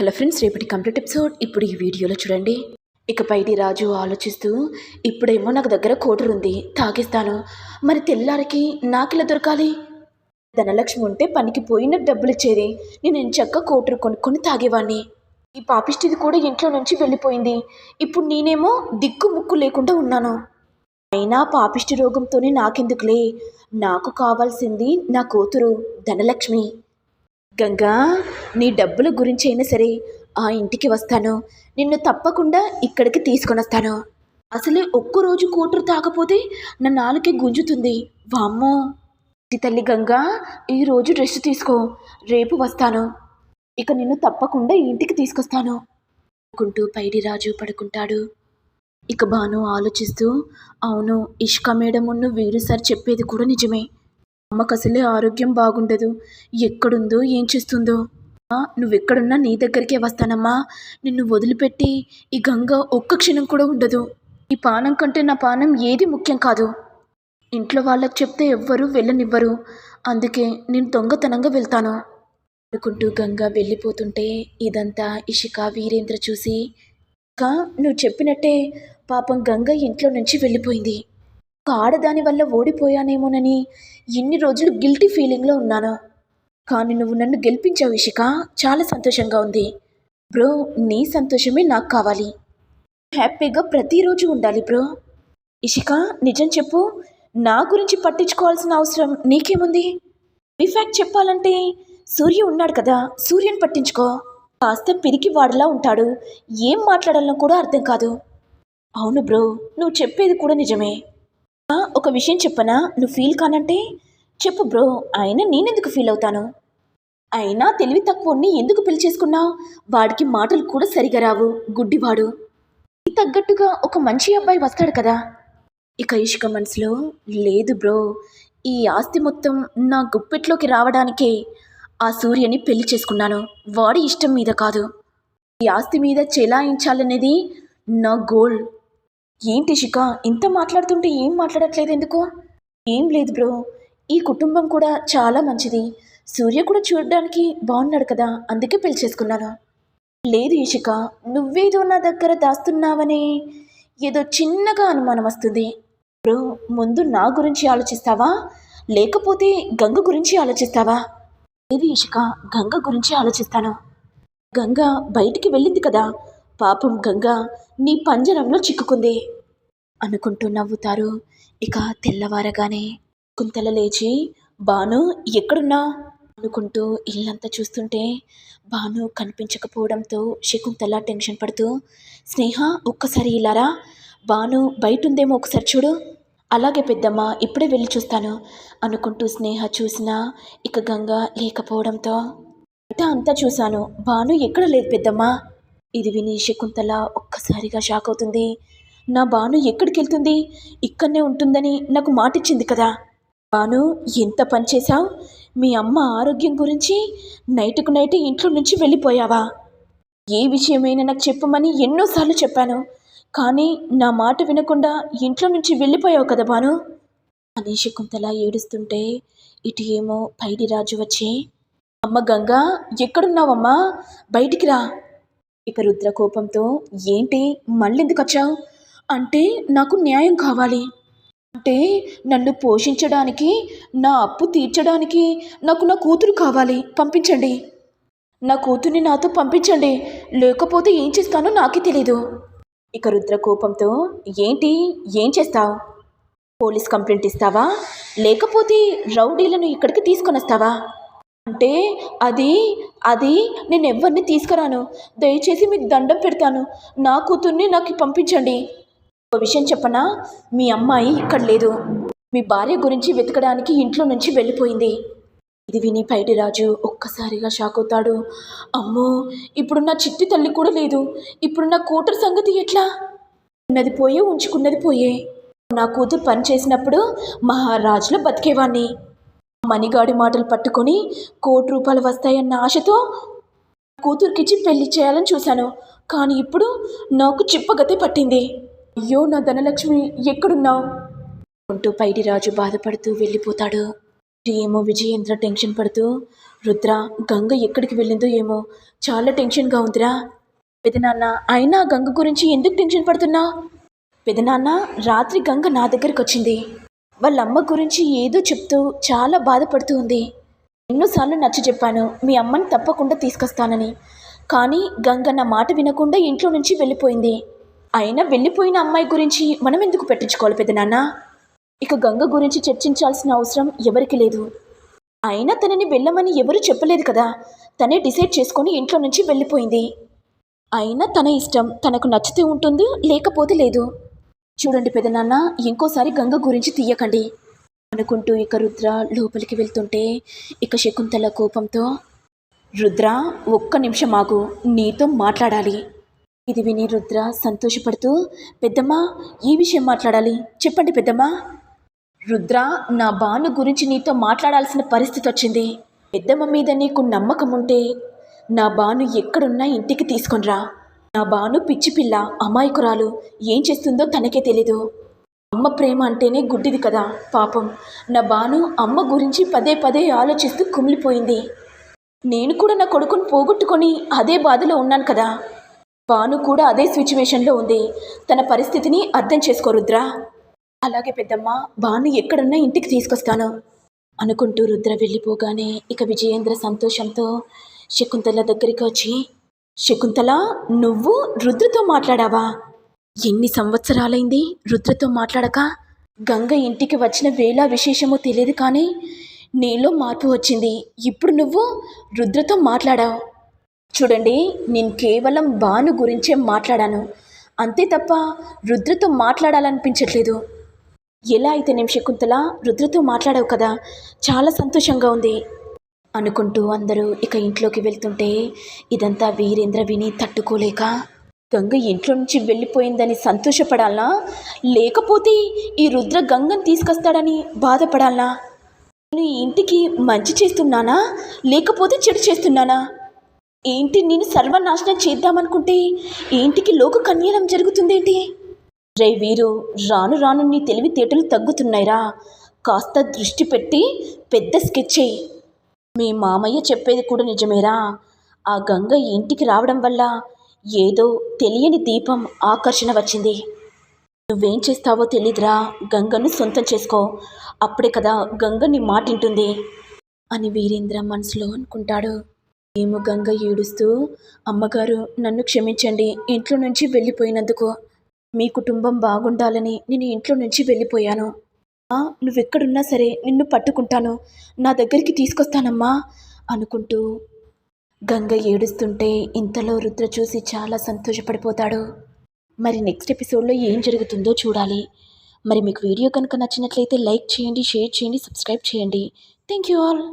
Hello friends రేపటి complete episode. ఇప్పుడు ఈ వీడియోలో చూడండి. ఇక పైడి రాజు ఆలోచిస్తూ ఇప్పుడేమో నాకు దగ్గర కోటరు ఉంది తాగిస్తాను. మరి తెల్లారికి నాకిలా దొరకాలి? ధనలక్ష్మి ఉంటే పనికి పోయిన డబ్బులు ఇచ్చేది. నేను చక్క కోటరు కొనుక్కొని తాగేవాణ్ణి. ఈ పాపిష్టిది కూడా ఇంట్లో నుంచి వెళ్ళిపోయింది. ఇప్పుడు నేనేమో దిక్కు ముక్కు లేకుండా ఉన్నాను. అయినా పాపిష్టి రోగంతోనే నాకెందుకులే? నాకు కావాల్సింది నా కూతురు ధనలక్ష్మి. గంగా నీ డబ్బుల గురించి అయినా సరే ఆ ఇంటికి వస్తాను. నిన్ను తప్పకుండా ఇక్కడికి తీసుకొని వస్తాను అసలే ఒక్కరోజు కూతురు తాకపోతే నా నాలుకే గుంజుతుంది. వామ్మో. ఈ తల్లి గంగా ఈరోజు రెస్ట్ తీసుకో. రేపు వస్తాను. ఇక నిన్ను తప్పకుండా ఇంటికి తీసుకొస్తాను. అనుకుంటూ పైడి రాజు పడుకుంటాడు. ఇక బాను ఆలోచిస్తూ అవును ఇష్క మేడమున్న వీరు సార్ చెప్పేది కూడా నిజమే. అమ్మకు అసలే ఆరోగ్యం బాగుండదు. ఎక్కడుందో ఏం చేస్తుందో. నువ్వెక్కడున్నా నీ దగ్గరికే వస్తానమ్మా. నిన్ను వదిలిపెట్టి ఈ గంగ ఒక్క క్షణం కూడా ఉండదు. ఈ పానం కంటే నా పానం ఏది ముఖ్యం కాదు. ఇంట్లో వాళ్ళకి చెప్తే ఎవ్వరూ వెళ్ళనివ్వరు. అందుకే నేను దొంగతనంగా వెళ్తాను. అనుకుంటూ గంగ వెళ్ళిపోతుంటే ఇదంతా ఇషిక వీరేంద్ర చూసి ఇంకా నువ్వు చెప్పినట్టే పాపం గంగ ఇంట్లో నుంచి వెళ్ళిపోయింది. ఒక ఆడదాని వల్ల ఓడిపోయానేమోనని ఎన్ని రోజులు గిల్టీ ఫీలింగ్లో ఉన్నాను. కానీ నువ్వు నన్ను గెలిపించావు ఇషిక. చాలా సంతోషంగా ఉంది. బ్రో నీ సంతోషమే నాకు కావాలి. హ్యాపీగా ప్రతిరోజు ఉండాలి బ్రో. ఇషిక నిజం చెప్పు. నా గురించి పట్టించుకోవాల్సిన అవసరం నీకేముంది? ఇన్ఫాక్ట్ చెప్పాలంటే సూర్య ఉన్నాడు కదా. సూర్యుని పట్టించుకో. కాస్త పిరికి వాడిలా ఉంటాడు. ఏం మాట్లాడాలో కూడా అర్థం కాదు. అవును బ్రో నువ్వు చెప్పేది కూడా నిజమే. ఒక విషయం చెప్పనా? నువ్వు ఫీల్ కానంటే చెప్పు బ్రో అయినా నేనెందుకు ఫీల్ అవుతాను? అయినా తెలివి తక్కువని ఎందుకు పిలిచేసుకున్నావు వాడికి మాటలు కూడా సరిగా రావు. గుడ్డివాడు. తగ్గట్టుగా ఒక మంచి అబ్బాయి వస్తాడు కదా? ఇక ఇషిక మనసులో లేదు బ్రో ఈ ఆస్తి మొత్తం నా గుప్పెట్లోకి రావడానికే ఆ సూర్యని పెళ్ళి చేసుకున్నాను. వాడి ఇష్టం మీద కాదు. ఈ ఆస్తి మీద చెలాయించాలనేది నా గోల్ ఏంటి శిఖ ఇంత మాట్లాడుతుంటే ఏం మాట్లాడట్లేదు ఎందుకు? ఏం లేదు బ్రో. ఈ కుటుంబం కూడా చాలా మంచిది. సూర్య కూడా చూడడానికి బాగున్నాడు కదా అందుకే పెళ్ళి చేసుకున్నాను. లేదు ఇషిక నువ్వేదో నా దగ్గర దాస్తున్నావని. ఏదో చిన్నగా అనుమానం వస్తుంది. బ్రో ముందు నా గురించి ఆలోచిస్తావా? లేకపోతే గంగ గురించి ఆలోచిస్తావా? లేదు ఇషిక గంగ గురించి ఆలోచిస్తాను. గంగ బయటికి వెళ్ళింది కదా పాపం గంగ నీ పంజరంలో చిక్కుకుంది అనుకుంటూ నవ్వుతారు. ఇక తెల్లవారగానే కుంతల లేచి బాను ఎక్కడున్నా అనుకుంటూ ఇల్లంతా చూస్తుంటే బాను కనిపించకపోవడంతో శకుంతల టెన్షన్ పడుతూ స్నేహ ఒక్కసారి ఇలారా బాను బయట ఉందేమో ఒకసారి చూడు. అలాగే పెద్దమ్మ ఇప్పుడే వెళ్ళి చూస్తాను అనుకుంటూ స్నేహ చూసినా ఇక గంగ లేకపోవడంతో. బయట అంతా చూశాను. బాను ఎక్కడ లేదు పెద్దమ్మ? ఇది విని శకుంతల ఒక్కసారిగా షాక్ అవుతుంది. నా బాను ఎక్కడికి వెళ్తుంది ఇక్కడనే ఉంటుందని నాకు మాటిచ్చింది కదా. బాను ఎంత పని చేశావు? మీ అమ్మ ఆరోగ్యం గురించి నైట్కు నైట్ ఇంట్లో నుంచి వెళ్ళిపోయావా? ఏ విషయమైనా నాకు చెప్పమని ఎన్నోసార్లు చెప్పాను. కానీ నా మాట వినకుండా ఇంట్లో నుంచి వెళ్ళిపోయావు కదా బాను? అని శకుంతల ఏడుస్తుంటే ఇటు ఏమో పైడి రాజు వచ్చి అమ్మ గంగా ఎక్కడున్నావమ్మా? బయటికి రా. ఇక రుద్ర కోపంతో ఏంటి? మళ్ళెందుకు వచ్చావు అంటే నాకు న్యాయం కావాలి. అంటే నన్ను పోషించడానికి నా అప్పు తీర్చడానికి నాకు నా కూతురు కావాలి. పంపించండి. నా కూతుర్ని నాతో పంపించండి. లేకపోతే ఏం చేస్తానో నాకే తెలీదు. ఇక రుద్ర కోపంతో ఏంటి? ఏం చేస్తావు? పోలీస్ కంప్లైంట్ ఇస్తావా? లేకపోతే రౌడీలను ఇక్కడికి తీసుకొని వస్తావా అంటే అది అది నేను ఎవరిని తీసుకురాను. దయచేసి మీకు దండం పెడతాను. నా కూతుర్ని నాకు పంపించండి. ఒక విషయం చెప్పనా? మీ అమ్మాయి ఇక్కడ లేదు. మీ భార్య గురించి వెతకడానికి ఇంట్లో నుంచి వెళ్ళిపోయింది. ఇది విని పైడిరాజు ఒక్కసారిగా షాక్ అవుతాడు. అమ్మో ఇప్పుడు నా చిట్టి తల్లి కూడా లేదు. ఇప్పుడు నా కూతురు సంగతి ఎట్లా? ఉన్నది పోయే ఉంచుకున్నది పోయే. నా కూతురు పని చేసినప్పుడు మహారాజులో బతికేవాణ్ణి. మణిగాడి మాటలు పట్టుకొని కోటి రూపాయలు వస్తాయన్న ఆశతో కూతురికిచ్చి పెళ్ళి చేయాలని చూశాను. కానీ ఇప్పుడు నాకు చిప్పగతే పట్టింది. అయ్యో నా ధనలక్ష్మి ఎక్కడున్నావు? అంటూ పైడి రాజు బాధపడుతూ వెళ్ళిపోతాడు. ఏమో విజయేంద్ర టెన్షన్ పడుతూ రుద్ర గంగ ఎక్కడికి వెళ్ళిందో ఏమో చాలా టెన్షన్గా ఉందిరా. పెదనాన్న అయినా గంగ గురించి ఎందుకు టెన్షన్ పడుతున్నా? పెదనాన్న రాత్రి గంగ నా దగ్గరికి వచ్చింది వాళ్ళ అమ్మ గురించి ఏదో చెప్తూ చాలా బాధపడుతూ ఉంది. ఎన్నోసార్లు నచ్చ చెప్పాను మీ అమ్మని తప్పకుండా తీసుకొస్తానని. కానీ గంగ నా మాట వినకుండా ఇంట్లో నుంచి వెళ్ళిపోయింది. అయినా వెళ్ళిపోయిన అమ్మాయి గురించి మనం ఎందుకు పెట్టించుకోవాలి పెదనాన్న ఇక గంగ గురించి చర్చించాల్సిన అవసరం ఎవరికి లేదు. అయినా తనని వెళ్ళమని ఎవరూ చెప్పలేదు కదా. తనే డిసైడ్ చేసుకొని ఇంట్లో నుంచి వెళ్ళిపోయింది. అయినా తన ఇష్టం తనకు నచ్చితే ఉంటుంది లేకపోతే లేదు. చూడండి పెదనాన్న ఇంకోసారి గంగ గురించి తీయకండి. అనుకుంటూ ఇక రుద్ర లోపలికి వెళ్తుంటే ఇక శకుంతల కోపంతో రుద్ర ఒక్క నిమిషం ఆగు నీతో మాట్లాడాలి. ఇది విని రుద్ర సంతోషపడుతూ పెద్దమ్మ ఈ విషయం మాట్లాడాలి. చెప్పండి పెద్దమ్మ. రుద్ర నా బాను గురించి నీతో మాట్లాడాల్సిన పరిస్థితి వచ్చింది. పెద్దమ్మ మీద నీకు నమ్మకం ఉంటే నా బాను ఎక్కడున్నా ఇంటికి తీసుకొనిరా. నా బాను పిచ్చి పిల్ల అమాయకురాలు. ఏం చేస్తుందో తనకే తెలీదు. అమ్మ ప్రేమ అంటేనే గుడ్డిది కదా పాపం. నా బాను అమ్మ గురించి పదే పదే ఆలోచిస్తూ కుమిలిపోయింది. నేను కూడా నా కొడుకుని పోగొట్టుకొని అదే బాధలో ఉన్నాను కదా. బాను కూడా అదే సిచ్యువేషన్లో ఉంది. తన పరిస్థితిని అర్థం చేసుకో రుద్ర. అలాగే పెద్దమ్మ బాను ఎక్కడున్నా ఇంటికి తీసుకొస్తాను. అనుకుంటూ రుద్ర వెళ్ళిపోగానే ఇక విజయేంద్ర సంతోషంతో శకుంతల దగ్గరికి వచ్చి శకుంతల నువ్వు రుద్రతో మాట్లాడావా? ఎన్ని సంవత్సరాలైంది రుద్రతో మాట్లాడక? గంగ ఇంటికి వచ్చిన వేళ విశేషమో తెలియదు కానీ నీలో మార్పు వచ్చింది. ఇప్పుడు నువ్వు రుద్రతో మాట్లాడావు. చూడండి నేను కేవలం బాను గురించే మాట్లాడాను. అంతే తప్ప రుద్రతో మాట్లాడాలనిపించట్లేదు. ఎలా అయితే నేను శకుంతల రుద్రతో మాట్లాడావు కదా చాలా సంతోషంగా ఉంది. అనుకుంటూ అందరూ ఇక ఇంట్లోకి వెళ్తుంటే ఇదంతా వీరేంద్ర విని తట్టుకోలేక గంగ ఇంట్లో నుంచి వెళ్ళిపోయిందని సంతోషపడాలా? లేకపోతే ఈ రుద్ర గంగని తీసుకొస్తాడని బాధపడాలా? నేను ఇంటికి మంచి చేస్తున్నానా? లేకపోతే చెడు చేస్తున్నానా? ఏంటి నేను సర్వనాశనం చేద్దామనుకుంటే ఏంటికి ఇంటికి లోక కన్యలం జరుగుతుందేంటి? రే వీరు రాను రాను నీ తెలివితేటలు తగ్గుతున్నాయిరా. కాస్త దృష్టి పెట్టి పెద్ద స్కెచ్ చేయి మీ మామయ్య చెప్పేది కూడా నిజమేరా? ఆ గంగ ఇంటికి రావడం వల్ల ఏదో తెలియని దీపం ఆకర్షణ వచ్చింది. నువ్వేం చేస్తావో తెలీదురా. గంగను సొంతం చేసుకో. అప్పుడే కదా గంగ నీ మాటింటుంది అని వీరేంద్ర మనసులో అనుకుంటాడు. ఏమో గంగ ఏడుస్తూ అమ్మగారు నన్ను క్షమించండి ఇంట్లో నుంచి వెళ్ళిపోయినందుకు. మీ కుటుంబం బాగుండాలని నేను ఇంట్లో నుంచి వెళ్ళిపోయాను. నువ్వెక్కడున్నా సరే నిన్ను పట్టుకుంటాను. నా దగ్గరికి తీసుకొస్తానమ్మా అనుకుంటూ గంగ ఏడుస్తుంటే ఇంతలో రుద్ర చూసి చాలా సంతోషపడిపోతాడు. మరి నెక్స్ట్ ఎపిసోడ్లో ఏం జరుగుతుందో చూడాలి. మరి మీకు వీడియో కనుక నచ్చినట్లయితే లైక్ చేయండి షేర్ చేయండి సబ్స్క్రైబ్ చేయండి. Thank you all.